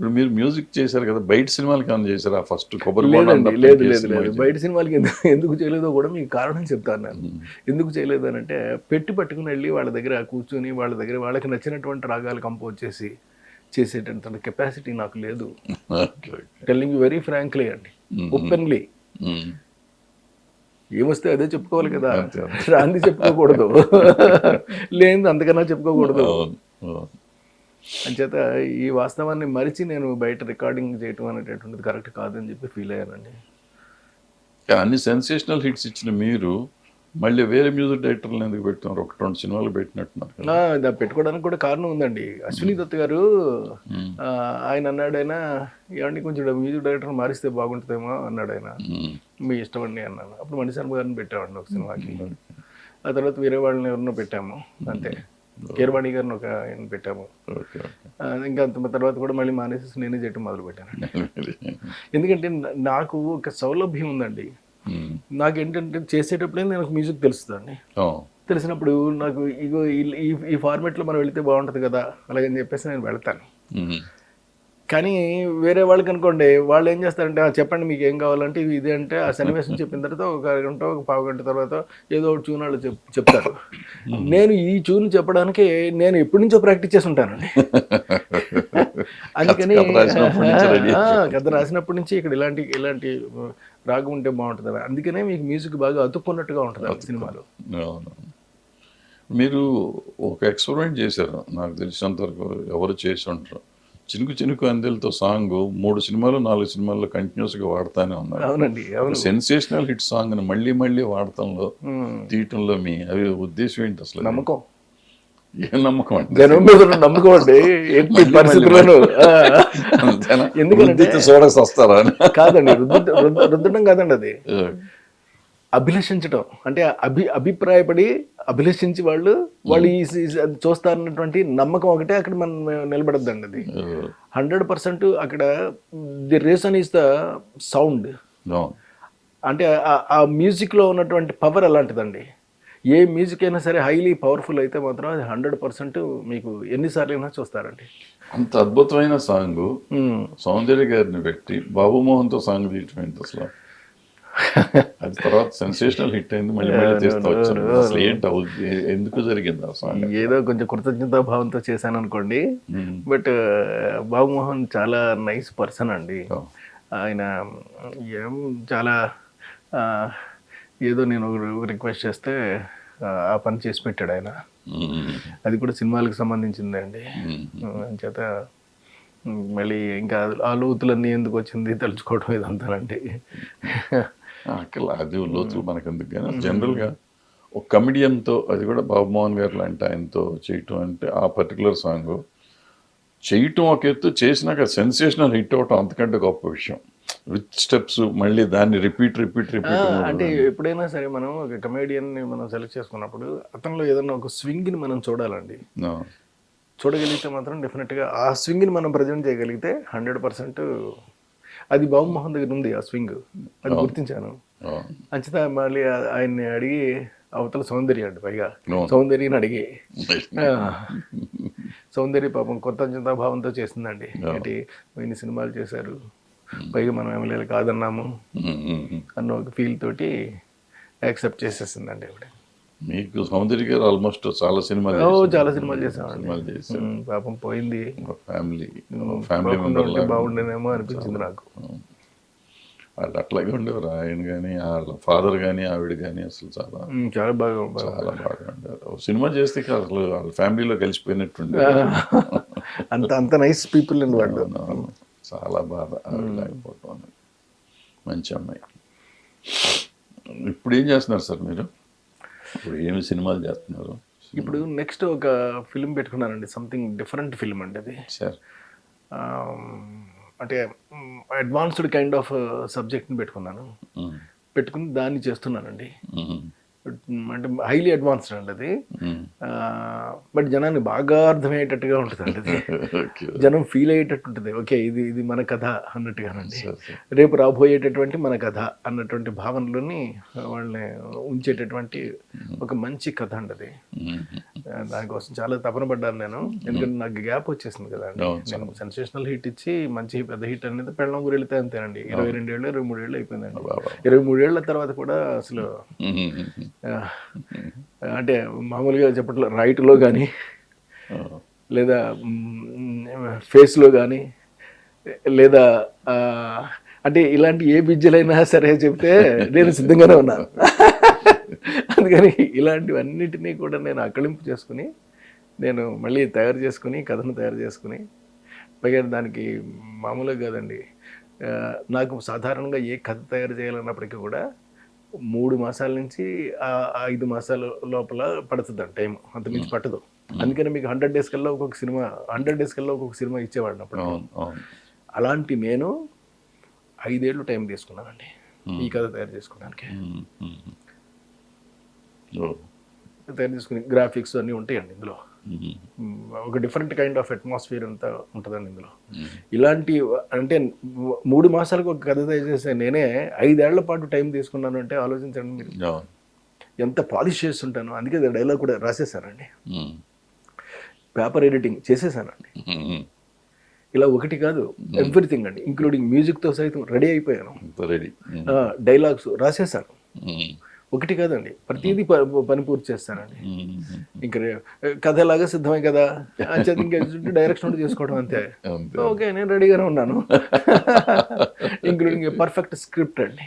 ఇప్పుడు మీరు మ్యూజిక్ చేశారు కదా బయట సినిమాలకి ఏమైనా చేశారా? ఫస్ట్ కొబ్బరి లేదండి లేదు లేదు బయట సినిమాలకి ఎందుకు చేయలేదో కూడా మీకు కారణం చెప్తాను నేను. ఎందుకు చేయలేదు అని అంటే పెట్టి పట్టుకుని వెళ్ళి వాళ్ళ దగ్గర కూర్చొని వాళ్ళ దగ్గర వాళ్ళకి నచ్చినటువంటి రాగాలు కంపోజ్ చేసి చేసేటంత కెపాసిటీ నాకు లేదు. టెల్లింగ్ వెరీ ఫ్రాంక్లీ అండి. ఓపెన్లీ. ఏమొస్తే అదే చెప్పుకోవాలి కదా. రాంది చెప్పుకోకూడదు. లేనిది అంతకన్నా చెప్పుకోకూడదు. అంచేత ఈ వాస్తవాన్ని మరిచి నేను బయట రికార్డింగ్ చేయటం అనేటటువంటిది కరెక్ట్ కాదని చెప్పి ఫీల్ అయ్యానండి. కానీ అన్ని సెన్సేషనల్ హిట్స్ ఇచ్చిన మీరు మళ్ళీ వేరే మ్యూజిక్ డైరెక్టర్లు ఎందుకు పెట్టున్నారు ఒక రెండు సినిమాలు పెట్టినట్టున్నారు పెట్టుకోవడానికి కూడా కారణం ఉందండి. అశ్విని దత్ గారు. ఆ, ఆయన అన్నాడు ఆయన ఏమండి కొంచెం మ్యూజిక్ డైరెక్టర్ మారిస్తే బాగుంటుందేమో అన్నాడు ఆయన. మ్మ్. మీ ఇష్టం అండి అన్నాను. అప్పుడు మణిశర్మ గారిని పెట్టామండి ఒక సినిమాకి. ఆ తర్వాత వేరే వాళ్ళని ఎవరినో పెట్టాము. అంతే. కీరవాణి గారిని ఒక ఆయన పెట్టాము. ఇంకా అంత తర్వాత కూడా మళ్ళీ మానేసి నేనే చేయటం మొదలు పెట్టాను ఎందుకంటే నాకు ఒక సౌలభ్యం ఉందండి. నాకు ఏంటంటే చేసేటప్పుడే నాకు మ్యూజిక్ తెలుస్తుందండి. తెలిసినప్పుడు నాకు ఇగో ఈ- ఫార్మేట్లో మనం వెళితే బాగుంటుంది కదా అలాగని చెప్పేసి నేను వెళ్తాను. కానీ వేరే వాళ్ళకి అనుకోండి వాళ్ళు ఏం చేస్తారంటే "ఆ, చెప్పండి మీకు ఏం కావాలంటే ఇవి ఇది అంటే ఆ సన్నివేశం చెప్పిన తర్వాత ఒక అరగంట ఒక పావు గంట తర్వాత ఏదో ఒక ట్యూన్ వాళ్ళు చెప్ చెప్తారు. నేను ఈ ట్యూన్ చెప్పడానికి నేను ఎప్పటి నుంచో ప్రాక్టీస్ చేసి ఉంటానండి అందుకని కథ రాసినప్పటి నుంచి ఇక్కడ ఇలాంటి ఇలాంటి రాగం ఉంటే బాగుంటుంది? అందుకనే మీకు మ్యూజిక్ బాగా అతుక్కున్నట్టుగా ఉంటుంది సినిమాలో. మీరు ఒక ఎక్స్పెరిమెంట్ చేశారు. నాకు తెలిసినంత వరకు ఎవరు చేసి ఉంటారు? చినుకు చినుకు అందెలతో సాంగ్ మూడు సినిమాలు నాలుగు సినిమాల్లో కంటిన్యూస్గా వాడుతానే ఉన్నారు అవునండి అవును. సెన్సేషనల్ హిట్ సాంగ్ని మళ్ళీ మళ్ళీ వాడటంలో. తీయటంలో మీ అవి ఉద్దేశం ఏంటి అసలు? నమ్మకం. ఏ నమ్మకం అండి? నమ్మకం అండి? ఎందుకంటే- వస్తారా అని. కాదండి రుద్దు రుద్దు- రుద్దడం కాదండి అది. అభిలషించడం అంటే అభి అభిప్రాయపడి అభిలషించి వాళ్ళు వాళ్ళు ఈ అది చూస్తారన్నటువంటి నమ్మకం ఒకటే అక్కడ మనం నిలబడద్దండి అది. హండ్రెడ్ పర్సెంట్ అక్కడ the reason is the sound. అంటే ఆ- మ్యూజిక్లో ఉన్నటువంటి పవర్ అలాంటిదండి ఏ మ్యూజిక్ అయినా సరే హైలీ పవర్ఫుల్ అయితే మాత్రం అది హండ్రెడ్ పర్సెంట్ మీకు ఎన్నిసార్లు అయినా చూస్తారండి. అంత అద్భుతమైన సాంగ్. సౌందర్య గారిని పెట్టి బాబుమోహన్తో సాంగ్ తీయటం అసలు? అది తర్వాత సెన్సేషనల్ హిట్ అయింది మళ్ళీ మళ్ళీ అసలు ఏంటి ఎందుకు జరిగింది ఏదో కొంచెం కృతజ్ఞతా భావంతో చేశాను అనుకోండి. బట్ బాబుమోహన్ చాలా నైస్ పర్సన్ అండి. Oh. ఆయన ఏం చాలా ఏదో నేను రిక్వెస్ట్ చేస్తే ఆ, పని చేసి పెట్టాడు ఆయన. మ్మ్. అది కూడా సినిమాలకు సంబంధించిందండి మ్మ్. చేత మళ్ళీ ఇంకా ఆ లోతులన్నీ ఎందుకు వచ్చింది తలుచుకోవడం ఇదంతానండి. అది లోతులు మనకు ఎందుకు కానీ జనరల్గా ఒక comedian తో అది కూడా బాబు మోహన్ గారు లాంటి ఆయనతో చేయటం అంటే ఆ పర్టికులర్ సాంగ్. చేయటం ఒక ఎత్తు చేసినాక సెన్సేషనల్ హిట్ అవటం అంతకంటే గొప్ప విషయం. విత్ స్టెప్స్ మళ్ళీ దాన్ని రిపీట్ రిపీట్ రిపీట్ అంటే ఎప్పుడైనా సరే మనం ఒక కమేడియన్ని మనం సెలెక్ట్ చేసుకున్నప్పుడు అతనిలో ఏదైనా ఒక స్వింగ్ని మనం చూడాలండి. చూడగలిగితే మాత్రం డెఫినెట్గా ఆ స్వింగ్ని మనం ప్రజెంట్ చేయగలిగితే హండ్రెడ్ పర్సెంట్ అది బాబుమోహన్ దగ్గర ఉంది ఆ స్వింగ్. అది గుర్తించాను. అంచేత మళ్ళీ ఆయన్ని అడిగి అవతల సౌందర్య అండి పైగా. సౌందర్యని అడిగి. సౌందర్య పాపం కొత్త భావంతో చేసిందండి. ఏంటి? ఇన్ని సినిమాలు చేశారు. పైగా మనం ఎమ్మెల్యేలు కాదన్నాము. అన్న ఒక ఫీల్ తోటి యాక్సెప్ట్ చేసేసిందండి ఆవిడ. మీకు సౌందర్య గారు ఆల్మోస్ట్ చాలా సినిమాలు. చాలా సినిమాలు ఉమ్, పాపం పోయింది. ఫ్యామిలీ ఫ్యామిలీ మెంబర్ బాగుండేనేమో అనిపించింది నాకు. వాళ్ళు అట్లాగే ఉండేవారు. ఆయన కానీ వాళ్ళ ఫాదర్ కానీ ఆవిడ కానీ అసలు చాలా చాలా బాగా చాలా బాగా ఉండేవారు. సినిమా చేస్తే అసలు వాళ్ళ ఫ్యామిలీలో కలిసిపోయినట్టుండే అంత అంత నైస్ పీపుల్ అండి వాళ్ళు. చాలా బాధ ఆవిడ లేకపోవటం. మంచి అమ్మాయి. ఇప్పుడు ఏం చేస్తున్నారు సార్ మీరు? ఇప్పుడు ఏమి సినిమాలు చేస్తున్నారు? ఇప్పుడు నెక్స్ట్ ఒక ఫిల్మ్ పెట్టుకున్నానండి సంథింగ్ డిఫరెంట్ ఫిల్మ్ అండి అది. సార్ అంటే అడ్వాన్స్డ్ కైండ్ ఆఫ్ సబ్జెక్ట్ని పెట్టుకున్నాను. పెట్టుకుని దాన్ని చేస్తున్నానండి. అంటే హైలీ అడ్వాన్స్డ్ అండి అది. బట్ జనాన్ని బాగా అర్థమయ్యేటట్టుగా ఉంటుంది అండి జనం ఫీల్ అయ్యేటట్టు ఉంటుంది. ఓకే ఇది ఇది మన కథ అన్నట్టుగానండి. రేపు రాబోయేటటువంటి మన కథ అన్నటువంటి భావనలోని వాళ్ళని ఉంచేటటువంటి ఒక మంచి కథ అండి అది. దానికోసం చాలా తపన పడ్డాను నేను. ఎందుకంటే నాకు గ్యాప్ వచ్చేసింది కదా అండి. నేను సెన్సేషనల్ హిట్ ఇచ్చి మంచి పెద్ద హిట్ అనేది పెళ్ళం గురి వెళ్తే అంతేనండి. ఇరవై రెండేళ్ళు ఇరవై మూడేళ్ళు అయిపోయిందండి. బాబా. ఇరవై మూడేళ్ళ తర్వాత కూడా అసలు అంటే మామూలుగా చెప్పట్లో రైట్లో కానీ లేదా ఫేస్లో కానీ లేదా అంటే ఇలాంటి ఏ బిజ్జలైనా సరే చెప్తే నేను సిద్ధంగానే ఉన్నాను అందుకని ఇలాంటివన్నిటినీ కూడా నేను అకళింపు చేసుకుని నేను మళ్ళీ తయారు చేసుకుని కథను తయారు చేసుకుని పైగా దానికి మామూలుగా కాదండి నాకు సాధారణంగా ఏ కథ తయారు చేయాలన్నప్పటికీ కూడా మూడు మాసాల నుంచి ఐదు మాసాల లోపల పడుతుంది టైం అంత మించి పట్టదు. అందుకని మీకు హండ్రెడ్ డేస్ కల్లా ఒక్కొక్క సినిమా హండ్రెడ్ డేస్ కల్లా ఒక్కొక్క సినిమా ఇచ్చేవాడిని అప్పుడు అలాంటి నేను ఐదేళ్ళు టైం తీసుకున్నానండి ఈ కథ తయారు చేసుకోవడానికి. తయారు చేసుకుని గ్రాఫిక్స్ అన్నీ ఉంటాయండి ఇందులో. ఒక డిఫరెంట్ కైండ్ ఆఫ్ అట్మాస్ఫియర్ అంతా ఉంటుందండి ఇందులో. ఇలాంటి అంటే మూడు మాసాలకు ఒక కథ చేసే నేనే ఐదేళ్ళ పాటు టైం తీసుకున్నాను అంటే ఆలోచించండి మీరు. ఎంత పాలిష్ చేస్తుంటాను అందుకే డైలాగ్ కూడా రాసేసానండి. ఉమ్, పేపర్ ఎడిటింగ్ చేసేసానండి. ఇలా ఒకటి కాదు ఎవ్రీథింగ్ అండి ఇంక్లూడింగ్ మ్యూజిక్తో సైతం రెడీ అయిపోయాను. రెడీ డైలాగ్స్ రాసేసాను. ఒకటి కాదండి. ప్రతిదీ పని పూర్తి చేస్తానండి. ఇంకా కథ ఎలాగా సిద్ధమే కదా? అంచేత ఇంకా డైరెక్షన్ చేసుకోవడం అంతే. ఓకే నేను రెడీగానే ఉన్నాను. ఇంక్లూడింగ్ పర్ఫెక్ట్ స్క్రిప్ట్ అండి.